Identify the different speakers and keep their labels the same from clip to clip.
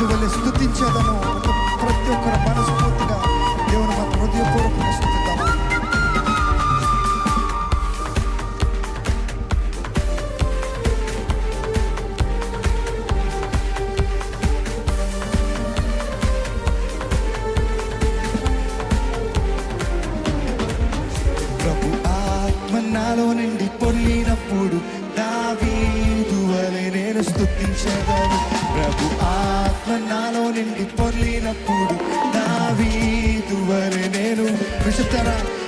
Speaker 1: దావిది వల్లే స్థుతించేదను ప్రతి ఒక్కరు మనస్ఫూర్తిగా దేవుని మన హృదయపూర్వకంగా స్థుతిద్దాము ప్రభు ఆత్మ నాలో నుండి పొల్లినప్పుడు దావీదు వలె నేను స్థుతించేదాను September.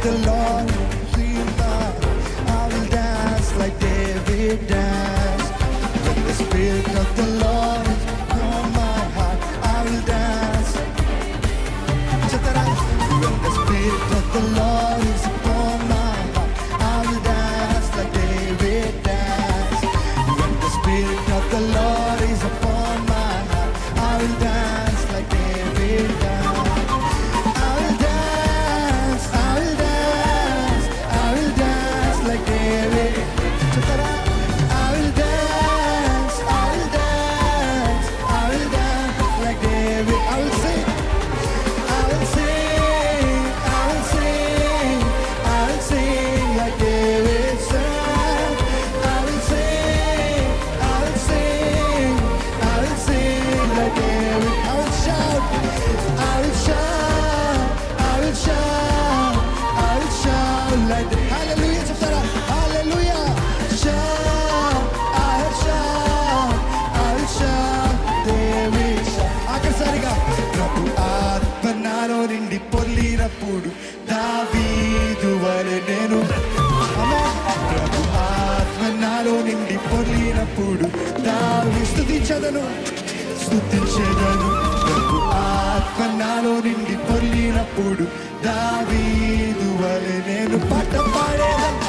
Speaker 1: The Lord is I will dance like David danced. When the Spirit of the Lord my heart, I will dance. The Spirit of the Lord is upon my heart, I will dance like David danced. When the Spirit of the Lord is upon my heart, I will dance like David hallelujah చెప్తారా hallelujah shout I head shout I head shout దేవి ప్రభు ఆత్మ నాలో నిండి పొల్లినప్పుడు దావీదు వలె నేను ప్రభు నిండి పొల్లినప్పుడు దావి స్థుతించదను స్థుతించదను ప్రభు ఆత్మ నాలో నిండి పొల్లినప్పుడు దావీదు వలె నేను పాట పాడేదను